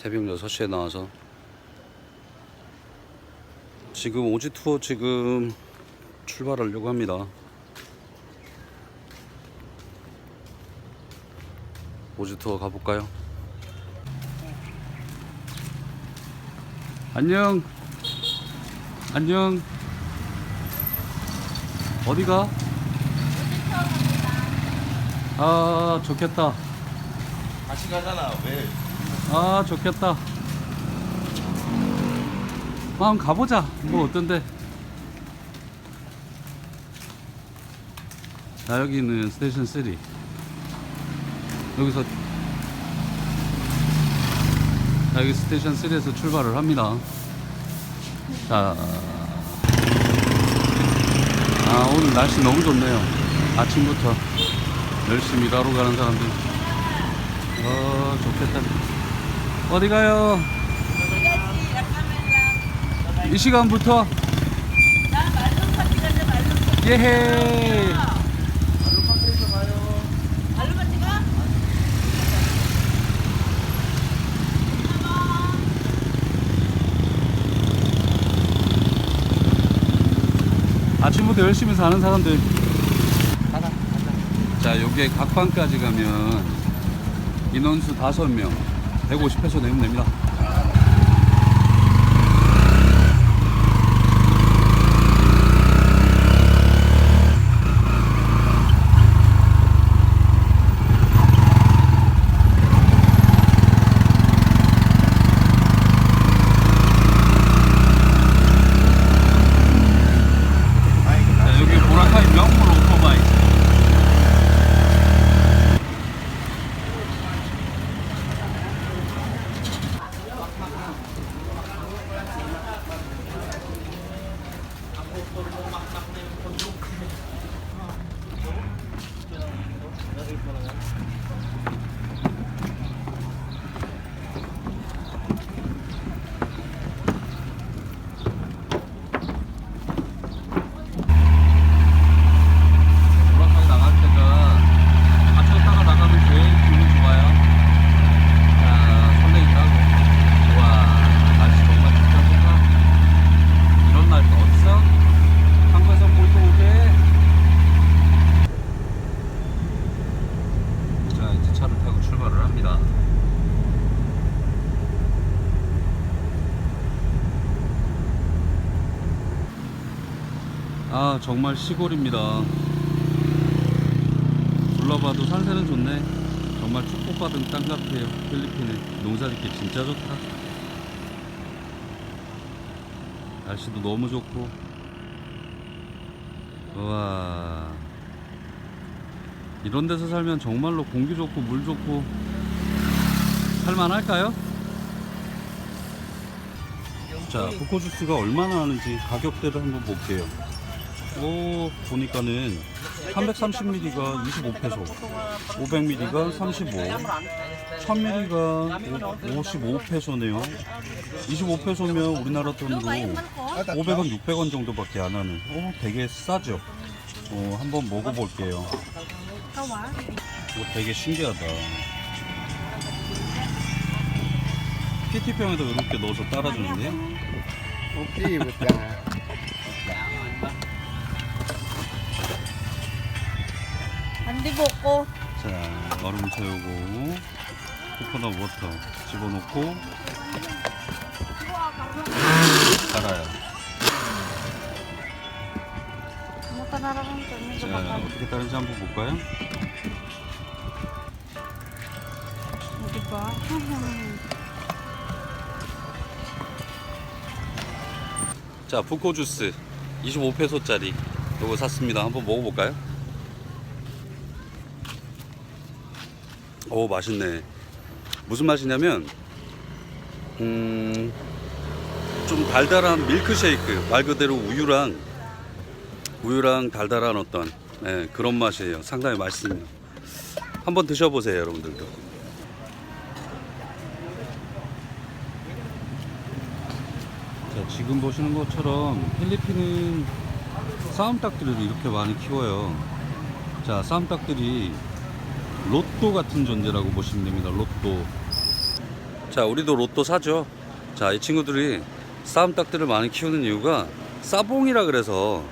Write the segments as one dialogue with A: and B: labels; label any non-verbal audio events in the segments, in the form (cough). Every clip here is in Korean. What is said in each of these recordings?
A: 새벽 6시에 나와서 지금 오지 투어 지금 출발하려고 합니다. 오지 투어 가볼까요? 안녕. 안녕. 어디가? 아, 좋겠다.
B: 다시 가잖아 왜?
A: 아 좋겠다. 한번 가보자. 뭐 어떤데? 자 여기는 스테이션 3 여기서 자, 여기 스테이션 3에서 출발을 합니다. 자. 아, 오늘 날씨 너무 좋네요. 아침부터 열심히 일하러 가는 사람들. 어 좋겠다 어디 가요? 이 시간부터? 예헤. 아침부터 열심히 사는 사람들. 자 여기에 각방까지 가면 인원수 5명 150페소 내면 됩니다 one of them. 출발을 합니다. 아, 정말 시골입니다. 둘러봐도 산세는 좋네. 정말 축복받은 땅 같아요. 필리핀에 농사짓기 진짜 좋다. 날씨도 너무 좋고. 우와. 이런 데서 살면 정말로 공기 좋고 물 좋고 살만할까요? 자, 부코주스가 얼마나 하는지 가격대를 한번 볼게요. 오, 보니까는 330ml가 25페소, 500ml가 35, 1000ml가 55페소네요. 25페소면 우리나라 돈으로 500원, 600원 정도밖에 안 하는. 오, 되게 싸죠? 어, 한번 먹어볼게요. 이거 되게 신기하다. PT병에다 이렇게 넣어서 따라주는데요?
B: 오케이 못잖아.
C: Hindi buko.
A: 자, 얼음 채우고 코코넛 워터 집어넣고 갈아요.
C: Ka nararamdaman? Hindi
A: 자,
C: baka.
A: 어떻게 따른지 한번 볼까요?
C: Di ba? (laughs)
A: 자, 부코 주스 25페소짜리 요거 샀습니다. 한번 먹어볼까요? 오, 맛있네. 무슨 맛이냐면, 음, 좀 달달한 밀크쉐이크. 말 그대로 우유랑, 우유랑 달달한 어떤, 예, 그런 맛이에요. 상당히 맛있습니다. 한번 드셔보세요, 여러분들도. 자, 지금 보시는 것처럼 필리핀은 싸움닭들을 이렇게 많이 키워요. 자, 싸움닭들이 로또 같은 존재라고 보시면 됩니다. 로또. 자, 우리도 로또 사죠. 자, 이 친구들이 싸움닭들을 많이 키우는 이유가 싸봉이라 그래서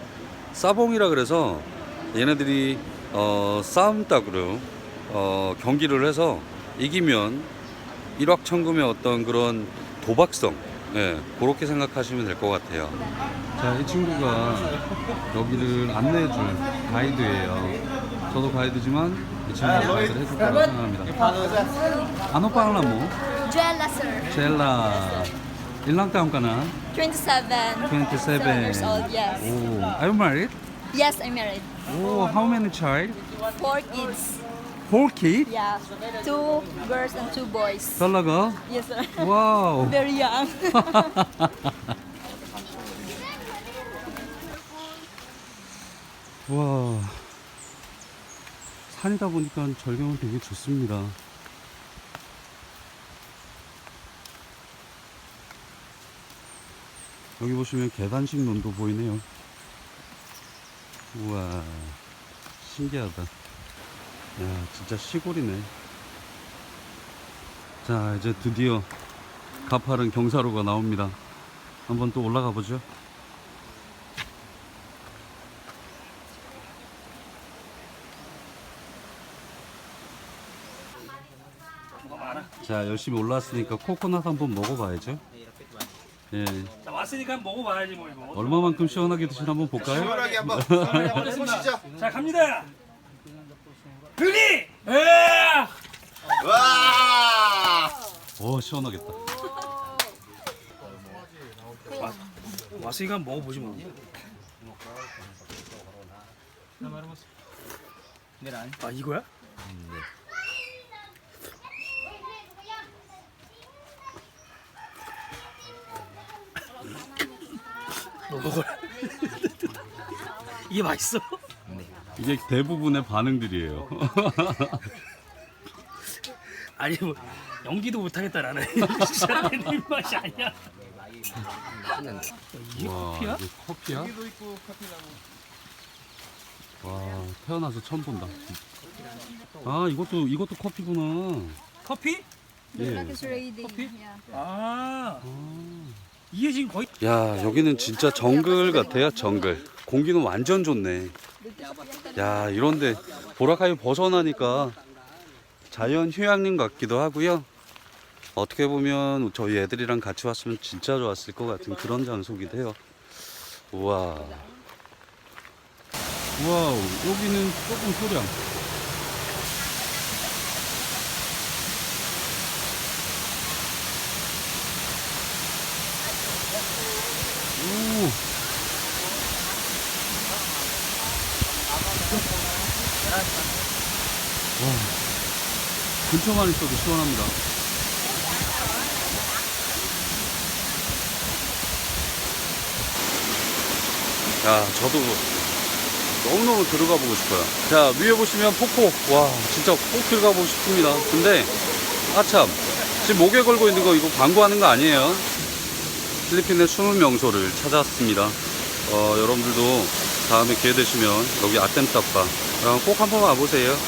A: 싸봉이라 그래서 얘네들이 어, 싸움닭으로 어, 경기를 해서 이기면 일확천금의 어떤 그런 도박성 예, 그렇게 생각하시면 될 것 같아요. 자, 이 친구가 여기를 안내해준 가이드예요. 저도 가이드지만 이 친구가 가이드를 해줄 거라고 생각합니다.
D: Jella, sir.
A: Jella. Ilang taon ka na?
D: 27.
A: 27.
D: Seven years old, yes.
A: Oh, are you married?
D: Yes, I'm married.
A: Oh, how many child?
D: Four kids.
A: Four kids?
D: Yeah. Two girls and two boys.
A: talaga?
D: Yes, sir.
A: Wow.
D: Very young.
A: 와. 산이다 보니까 절경은 되게 좋습니다. 여기 보시면 계단식 논도 보이네요. 우와. 신기하다. 야, 진짜 시골이네. 자, 이제 드디어 가파른 경사로가 나옵니다. 한번 또 올라가 보죠. 자, 열심히 올라왔으니까 코코넛 한번 먹어봐야죠. 예.
E: 자, 왔으니까 먹어봐야지 뭐 이거.
A: 얼마만큼 시원하게 드시나 한번 볼까요?
B: 시원하게 한번 (laughs) 한번 해보시죠.
E: 자 갑니다. 들기. 에.
B: 와!
A: 오, 시원하겠다.
E: 왔으니까 먹어보지 뭐. 아 이거야? 너 먹어라. (laughs) 이게 맛있어?
A: 이게 대부분의 반응들이에요. (laughs)
E: 아니 뭐 연기도 못하겠다 나는. 내 입맛이 아니야. 이게 커피야?
A: 이게 커피야? 와, 태어나서 처음 본다. 아, 이것도 이것도 커피구나.
E: 커피?
A: 예.
D: ready.
E: 아. 이게 지금 거의
A: 야, 여기는 진짜 정글 같아요, 정글. 공기는 완전 좋네. 야, 이런데 보라카이 벗어나니까 자연 휴양림 같기도 하고요. 어떻게 보면 저희 애들이랑 같이 왔으면 진짜 좋았을 것 같은 그런 장소기도 해요. 우와. 와우, 여기는 조금 소량. 오. 와, 근처만 있어도 시원합니다. 자, 저도 너무너무 들어가 보고 싶어요. 자, 위에 보시면 폭포. 와, 진짜 꼭 들어가 보고 싶습니다. 근데, 아참, 지금 목에 걸고 있는 거 이거 광고하는 거 아니에요. 필리핀의 숨은 명소를 찾았습니다. 어, 여러분들도 다음에 기회 되시면 여기 아템탑바 꼭 한번 와보세요.